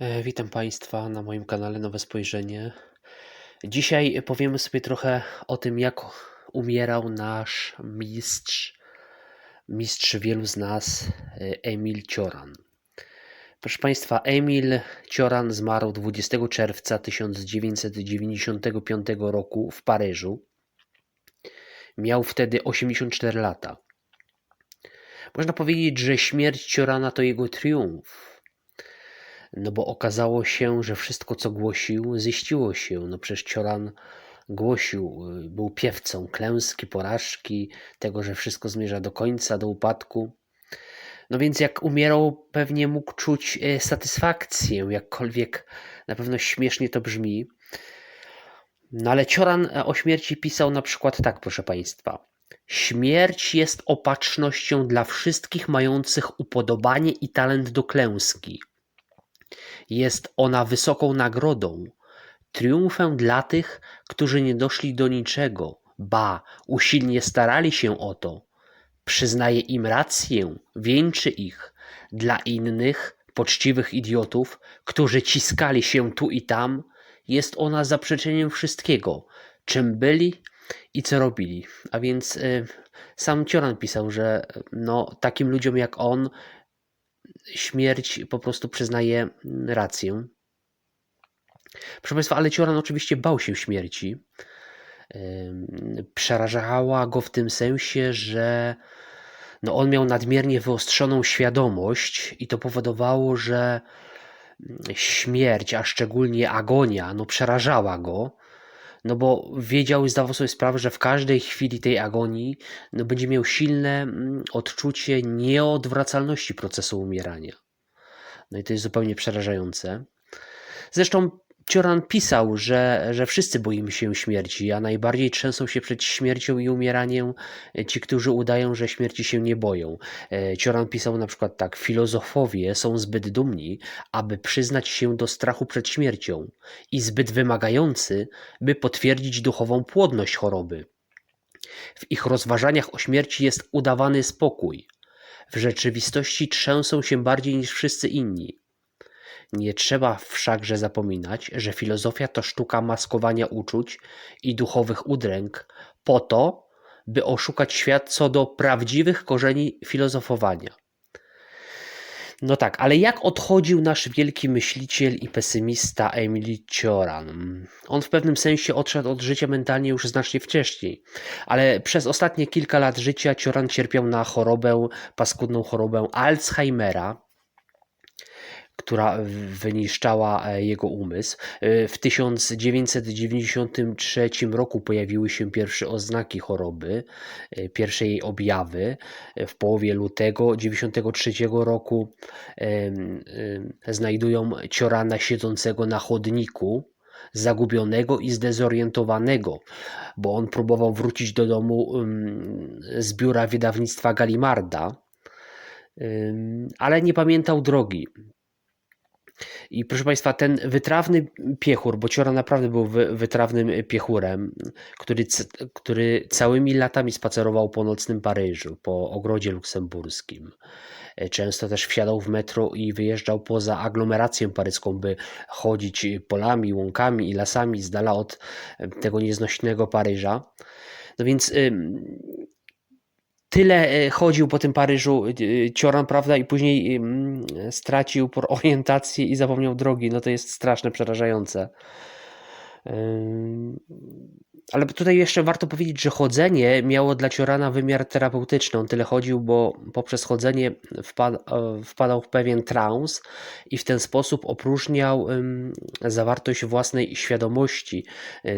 E, Witam Państwa na moim kanale Nowe Spojrzenie. Dzisiaj powiemy sobie trochę o tym, jak umierał nasz mistrz, mistrz wielu z nas, e, Emil Cioran. Proszę Państwa, Emil Cioran zmarł 20 czerwca 1995 roku w Paryżu. Miał wtedy 84 lata. Można powiedzieć, że śmierć Ciorana to jego triumf no bo okazało się, że wszystko co głosił ziściło się. No przecież Cioran głosił, y, był piewcą klęski, porażki, tego, że wszystko zmierza do końca, do upadku. No więc jak umierał, pewnie mógł czuć e, satysfakcję, jakkolwiek na pewno śmiesznie to brzmi. No ale Cioran e, o śmierci pisał na przykład tak, proszę Państwa. Śmierć jest opatrznością dla wszystkich mających upodobanie i talent do klęski. Jest ona wysoką nagrodą, triumfem dla tych, którzy nie doszli do niczego, ba, usilnie starali się o to. Przyznaje im rację, wieńczy ich. Dla innych, poczciwych idiotów, którzy ciskali się tu i tam, jest ona zaprzeczeniem wszystkiego, czym byli i co robili. A więc y, sam Cioran pisał, że no, takim ludziom jak on śmierć po prostu przyznaje rację. Proszę Państwa, ale Cioran oczywiście bał się śmierci. Przerażała go w tym sensie, że no on miał nadmiernie wyostrzoną świadomość i to powodowało, że śmierć, a szczególnie agonia, no przerażała go no bo wiedział i zdawał sobie sprawę, że w każdej chwili tej agonii no będzie miał silne mm, odczucie nieodwracalności procesu umierania. No i to jest zupełnie przerażające. Zresztą Cioran pisał, że, że wszyscy boimy się śmierci, a najbardziej trzęsą się przed śmiercią i umieraniem ci, którzy udają, że śmierci się nie boją. E, Cioran pisał na przykład tak: Filozofowie są zbyt dumni, aby przyznać się do strachu przed śmiercią, i zbyt wymagający, by potwierdzić duchową płodność choroby. W ich rozważaniach o śmierci jest udawany spokój. W rzeczywistości trzęsą się bardziej niż wszyscy inni. Nie trzeba wszakże zapominać, że filozofia to sztuka maskowania uczuć i duchowych udręk po to, by oszukać świat co do prawdziwych korzeni filozofowania. No tak, ale jak odchodził nasz wielki myśliciel i pesymista Emily Cioran? On w pewnym sensie odszedł od życia mentalnie już znacznie wcześniej, ale przez ostatnie kilka lat życia Cioran cierpiał na chorobę, paskudną chorobę Alzheimera, która wyniszczała e, jego umysł. E, w 1993 roku pojawiły się pierwsze oznaki choroby, e, pierwsze jej objawy. W połowie lutego 1993 roku znajdują Ciorana siedzącego na chodniku, zagubionego i zdezorientowanego, bo on próbował wrócić do domu z biura wydawnictwa Galimarda, ale nie pamiętał drogi. I proszę Państwa, ten wytrawny piechur, bo Ciora naprawdę był wy, wytrawnym piechurem, który, który całymi latami spacerował po nocnym Paryżu, po ogrodzie luksemburskim. Często też wsiadał w metro i wyjeżdżał poza aglomerację paryską, by chodzić polami, łąkami i lasami z dala od tego nieznośnego Paryża. No więc tyle e, chodził po tym Paryżu e, Cioran, prawda, i później stracił orientację i zapomniał drogi. No to jest straszne, przerażające. Ale tutaj jeszcze warto powiedzieć, że chodzenie miało dla Ciorana wymiar terapeutyczny. On tyle chodził, bo poprzez chodzenie wpadał, e, wpadał w pewien trans i w ten sposób opróżniał zawartość własnej świadomości,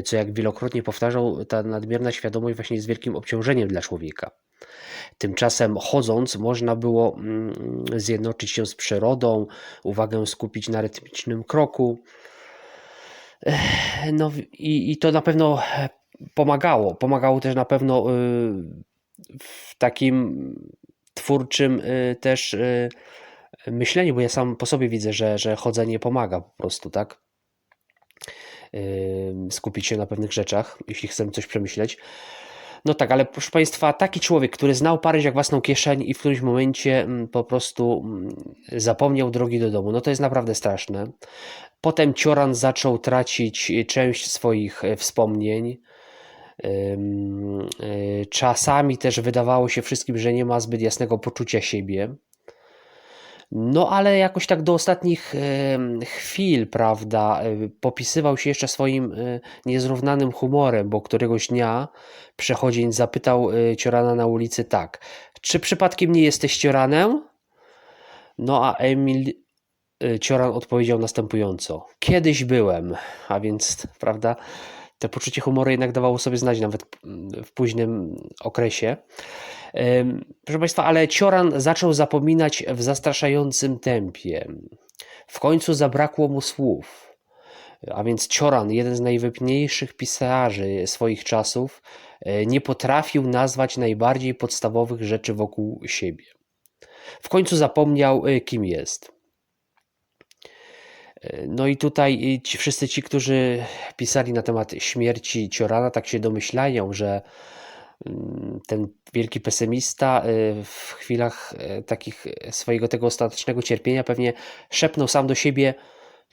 co jak wielokrotnie powtarzał, ta nadmierna świadomość właśnie jest wielkim obciążeniem dla człowieka. Tymczasem chodząc można było zjednoczyć się z przyrodą, uwagę skupić na rytmicznym kroku. No i, i to na pewno pomagało. Pomagało też na pewno y, w takim twórczym y, też y, myśleniu, bo ja sam po sobie widzę, że, że chodzenie pomaga po prostu, tak? Skupić się na pewnych rzeczach, jeśli chcemy coś przemyśleć. No tak, ale proszę Państwa, taki człowiek, który znał Paryż jak własną kieszeń i w którymś momencie mm, po prostu mm, zapomniał drogi do domu, no to jest naprawdę straszne. Potem Cioran zaczął tracić część swoich e, wspomnień. Y, Czasami też wydawało się wszystkim, że nie ma zbyt jasnego poczucia siebie. No ale jakoś tak do ostatnich chwil, prawda, popisywał się jeszcze swoim e, niezrównanym humorem, bo któregoś dnia przechodzień zapytał e, Ciorana na ulicy tak, czy przypadkiem nie jesteś Cioranem? No a Emil e, Cioran odpowiedział następująco, kiedyś byłem, a więc, prawda, to poczucie humoru jednak dawało sobie znać nawet w późnym okresie. Proszę Państwa, ale Cioran zaczął zapominać w zastraszającym tempie. W końcu zabrakło mu słów. A więc Cioran, jeden z najwybitniejszych pisarzy swoich czasów, e, nie potrafił nazwać najbardziej podstawowych rzeczy wokół siebie. W końcu zapomniał, e, kim jest. No i tutaj e, ci, wszyscy ci, którzy pisali na temat śmierci Ciorana, tak się domyślają, że mm, ten wielki pesymista y, w chwilach y, takich swojego tego ostatecznego cierpienia pewnie szepnął sam do siebie,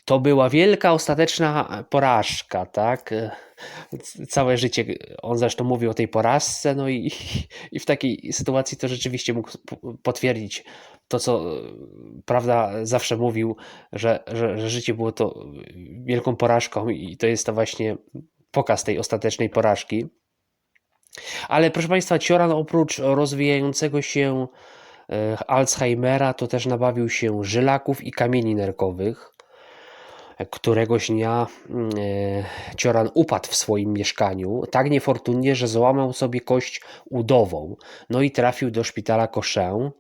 to była wielka ostateczna porażka, tak? Całe życie on zresztą mówił o tej porażce, no i, i w takiej sytuacji to rzeczywiście mógł potwierdzić to, co prawda zawsze mówił, że, że, że życie było to wielką porażką i to jest to właśnie pokaz tej ostatecznej porażki. Ale proszę Państwa, Cioran oprócz rozwijającego się e, Alzheimera, to też nabawił się żylaków i kamieni nerkowych. Któregoś dnia mm, e, Cioran upadł w swoim mieszkaniu tak niefortunnie, że złamał sobie kość udową. No i trafił do szpitala Koszę.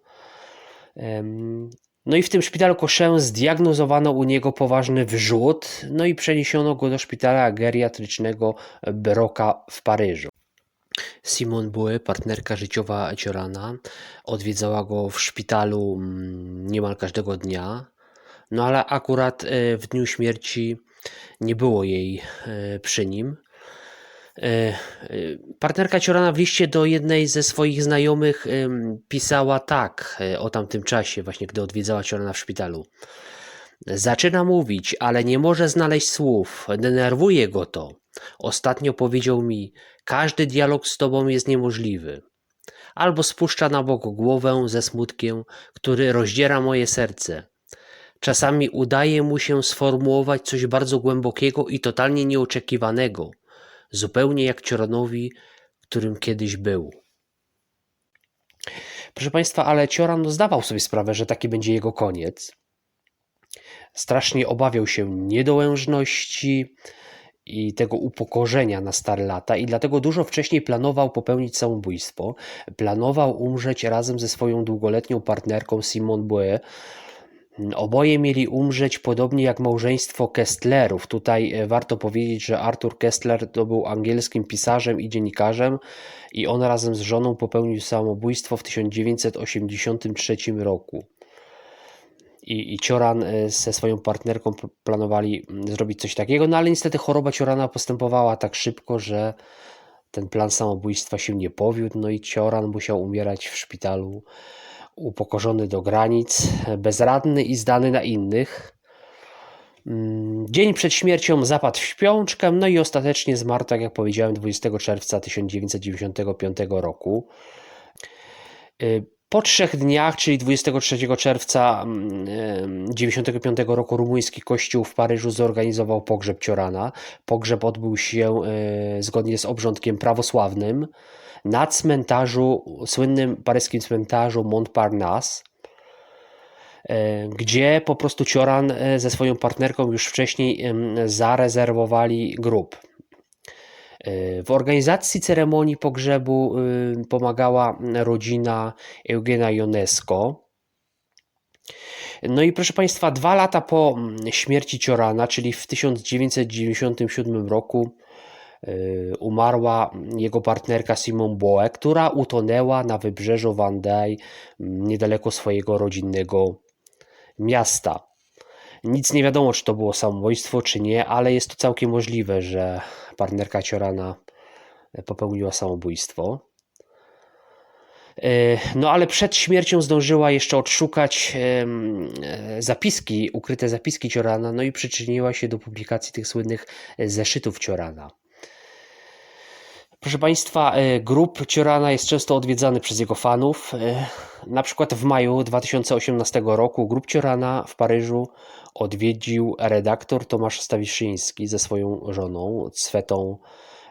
No i w tym szpitalu Koszę zdiagnozowano u niego poważny wrzód, no i przeniesiono go do szpitala geriatrycznego Broca w Paryżu. Simone Bue, partnerka życiowa Ciorana, odwiedzała go w szpitalu mm, niemal każdego dnia. No ale akurat e, w dniu śmierci nie było jej e, przy nim. E, Partnerka Ciorana w liście do jednej ze swoich znajomych pisała tak o tamtym czasie, właśnie gdy odwiedzała Ciorana w szpitalu. Zaczyna mówić, ale nie może znaleźć słów. Denerwuje go to. Ostatnio powiedział mi: Każdy dialog z tobą jest niemożliwy. Albo spuszcza na bok głowę ze smutkiem, który rozdziera moje serce. Czasami udaje mu się sformułować coś bardzo głębokiego i totalnie nieoczekiwanego, zupełnie jak Cioranowi, którym kiedyś był. Proszę Państwa, ale Cioran zdawał sobie sprawę, że taki będzie jego koniec. Strasznie obawiał się niedołężności i tego upokorzenia na stare lata i dlatego dużo wcześniej planował popełnić samobójstwo. Planował umrzeć razem ze swoją długoletnią partnerką Simone Bue. Oboje mieli umrzeć podobnie jak małżeństwo Kestlerów. Tutaj e, warto powiedzieć, że Arthur Kestler to był angielskim pisarzem i dziennikarzem i on razem z żoną popełnił samobójstwo w 1983 roku. I, i Cioran e, ze swoją partnerką pl- planowali mm, zrobić coś takiego, no ale niestety choroba Ciorana postępowała tak szybko, że ten plan samobójstwa się nie powiódł, no i Cioran musiał umierać w szpitalu upokorzony do granic, bezradny i zdany na innych. Mm, Dzień przed śmiercią zapadł w śpiączkę, no i ostatecznie zmarł, tak jak powiedziałem, 20 czerwca 1995 roku. Y, Po trzech dniach, czyli 23 czerwca 1995 roku, rumuński kościół w Paryżu zorganizował pogrzeb Ciorana. Pogrzeb odbył się y, zgodnie z obrządkiem prawosławnym na cmentarzu, słynnym paryskim cmentarzu Montparnasse, e, gdzie po prostu Cioran e, ze swoją partnerką już wcześniej zarezerwowali grób. E, W organizacji ceremonii pogrzebu pomagała rodzina Eugena Ionesco. No i proszę Państwa, dwa lata po mm, śmierci Ciorana, czyli w 1997 roku, umarła jego partnerka Simone Boe, która utonęła na wybrzeżu Vendée, mm, niedaleko swojego rodzinnego miasta. Nic nie wiadomo, czy to było samobójstwo, czy nie, ale jest to całkiem możliwe, że partnerka Ciorana popełniła samobójstwo. E, No ale przed śmiercią zdążyła jeszcze odszukać e, zapiski, ukryte zapiski Ciorana, no i przyczyniła się do publikacji tych słynnych e, zeszytów Ciorana. Proszę Państwa, e, grób Ciorana jest często odwiedzany przez jego fanów. E, Na przykład w maju 2018 roku grób Ciorana w Paryżu odwiedził redaktor Tomasz Stawiszyński ze swoją żoną Cwetą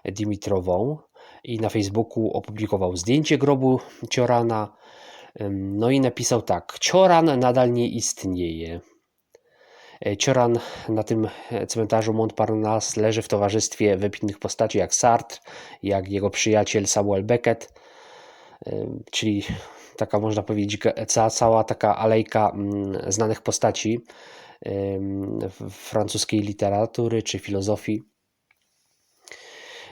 Dimitrową i na Facebooku opublikował zdjęcie grobu Ciorana. No i napisał tak: Cioran nadal nie istnieje. E, Cioran na tym e, cmentarzu Montparnasse leży w towarzystwie wybitnych postaci jak Sartre, jak jego przyjaciel Samuel Beckett, Ym, czyli taka można powiedzieć cała, taka alejka mm, znanych postaci francuskiej literatury czy filozofii.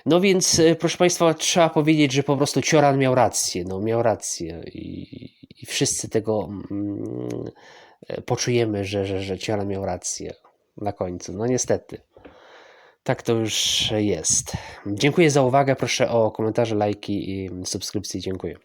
No więc, e, proszę Państwa, trzeba powiedzieć, że po prostu Cioran miał rację. No, miał rację i, i wszyscy tego mm, e, poczujemy, że, że, że Cioran miał rację na końcu. No niestety. Tak to już jest. Dziękuję za uwagę. Proszę o komentarze, lajki i subskrypcje. Dziękuję.